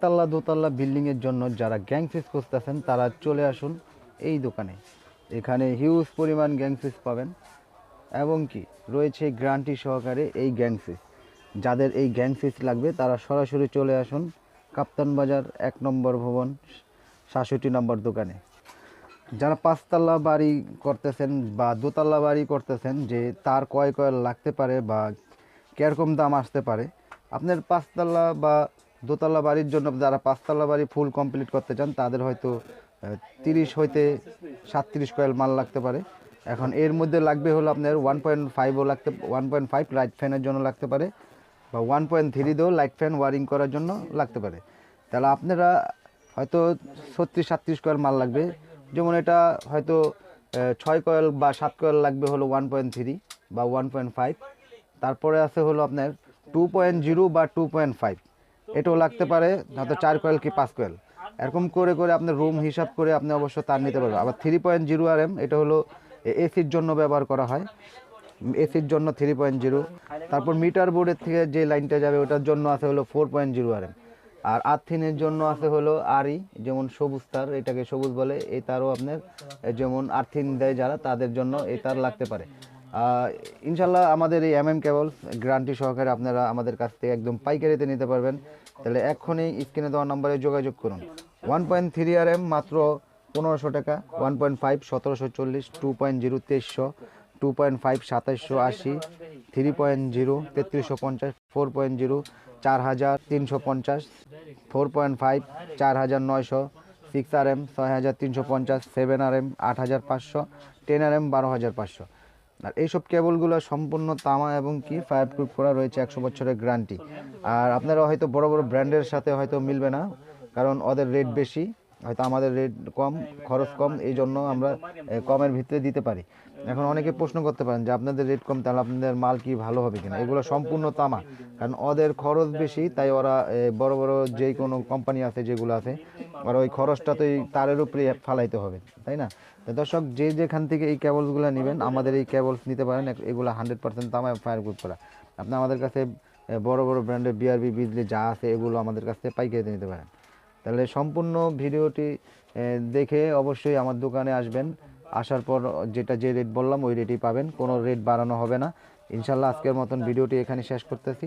তাল্লা দোতলা বিল্ডিংয়ের জন্য যারা গ্যাং ফিস খুঁজতেছেন, তারা চলে আসুন এই দোকানে। এখানে হিউজ পরিমাণ গ্যাং ফিস পাবেন। এবং কি, রয়েছে গ্রান্টি সহকারে এই গ্যাং ফিস যাদের এই গ্যাং ফিস লাগবে, তারা সরাসরি চলে আসুন কাপ্তান বাজার এক নম্বর ভবন, সাতষট্টি নম্বর দোকানে। যারা পাঁচতলা বাড়ি করতেছেন বা দোতলা বাড়ি করতেছেন, যে তার কয় কয় লাগতে পারে বা কীরকম দাম আসতে পারে, আপনার পাঁচতলা বা দোতলা বাড়ির জন্য যারা পাঁচতলা বাড়ি ফুল কমপ্লিট করতে চান, তাদের হয়তো তিরিশ হইতে সাতত্রিশ কয়েল মাল লাগতে পারে। এখন এর মধ্যে লাগবে হলো আপনার ওয়ান পয়েন্ট ফাইভও লাগতে ওয়ান পয়েন্ট ফাইভ লাইট ফ্যানের জন্য লাগতে পারে বা ওয়ান পয়েন্ট থ্রি দিয়েও লাইট ফ্যান ওয়ারিং করার জন্য লাগতে পারে। তাহলে আপনারা হয়তো ছত্রিশ সাতত্রিশ কয়েল মাল লাগবে। যেমন এটা হয়তো ছয় কয়েল বা সাত কয়েল লাগবে হলো ওয়ান পয়েন্ট থ্রি বা ওয়ান পয়েন্ট ফাইভ তারপরে আছে হলো আপনার টু পয়েন্ট জিরো বা টু পয়েন্ট ফাইভ এটাও লাগতে পারে হয়তো চার কয়েল কি পাঁচ কয়েল এরকম করে করে আপনার রুম হিসাব করে আপনি অবশ্য তার নিতে পারবেন। আবার three point zero R M এটা হলো এসির জন্য ব্যবহার করা হয়। এসির জন্য থ্রি পয়েন্ট জিরো তারপর মিটার বোর্ডের থেকে যে লাইনটা যাবে, ওটার জন্য আছে হলো four point zero R M আর আর্থিনের জন্য আছে হলো আরই যেমন সবুজ তার, এটাকে সবুজ বলে। এই তারও আপনার যেমন আর্থিন দেয় যারা, তাদের জন্য এই তার লাগতে পারে। ইনশাল্লাহ আমাদের এই এম এম কেবলস গ্যারান্টি সহকারে আপনারা আমাদের কাছ থেকে একদম পাইকারিতে নিতে পারবেন। তাহলে এখনই স্ক্রিনে দেওয়া নম্বরে যোগাযোগ করুন। One point three R M মাত্র পনেরোশো টাকা, ওয়ান পয়েন্ট ফাইভ সতেরোশো চল্লিশ, টু পয়েন্ট জিরো তেইশশো, টু পয়েন্ট ফাইভ সাতাইশশো আশি, থ্রি পয়েন্ট জিরো তেত্রিশশো পঞ্চাশ, ফোর পয়েন্ট জিরো চার হাজার তিনশো পঞ্চাশ, ফোর পয়েন্ট ফাইভ চার হাজার নয়শো সিক্স আর এম ছয় হাজার তিনশো পঞ্চাশ সেভেন আর এম আট হাজার পাঁচশো টেন আর এম বারো হাজার পাঁচশো। আর এইসব কেবলগুলো সম্পূর্ণ তামা এবং কি ফায়ার প্রুফ করা রয়েছে একশো বছরের গ্যারান্টি আর আপনারা হয়তো বড় বড় ব্র্যান্ডের সাথে হয়তো মিলবে না, কারণ ওদের রেট বেশি। হয়তো আমাদের রেট কম, খরচ কম, এই জন্য আমরা কমের ভিতরে দিতে পারি। এখন অনেকে প্রশ্ন করতে পারেন যে আপনাদের রেট কম, তাহলে আপনাদের মাল কি ভালো হবে কিনা? এগুলো সম্পূর্ণ তামা কারণ ওদের খরচ বেশি, তাই ওরা বড় বড় যে কোনো কোম্পানি আছে, যেগুলো আছে, ওরা ওই খরচটা তো এই তারের উপরে ফালাইতে হবে, তাই না? তো দর্শক, যে যেখান থেকে এই কেবলসগুলো নেবেন, আমাদের এই কেবলস নিতে পারেন এগুলো হান্ড্রেড পার্সেন্ট তামায় ফায়ার প্রুফ করা। আপনি আমাদের কাছে বড় বড় ব্র্যান্ডের বিআরবি বিজলি যা আছে, এগুলো আমাদের কাছ থেকে পাইকারিতে নিতে পারেন। তাহলে সম্পূর্ণ ভিডিওটি দেখে অবশ্যই আমার দোকানে আসবেন। আসার পর যেটা যে রেট বললাম, ওই রেটই পাবেন। কোনো রেট বাড়ানো হবে না। ইনশাল্লাহ আজকের মতন ভিডিওটি এখানে শেষ করতেছি।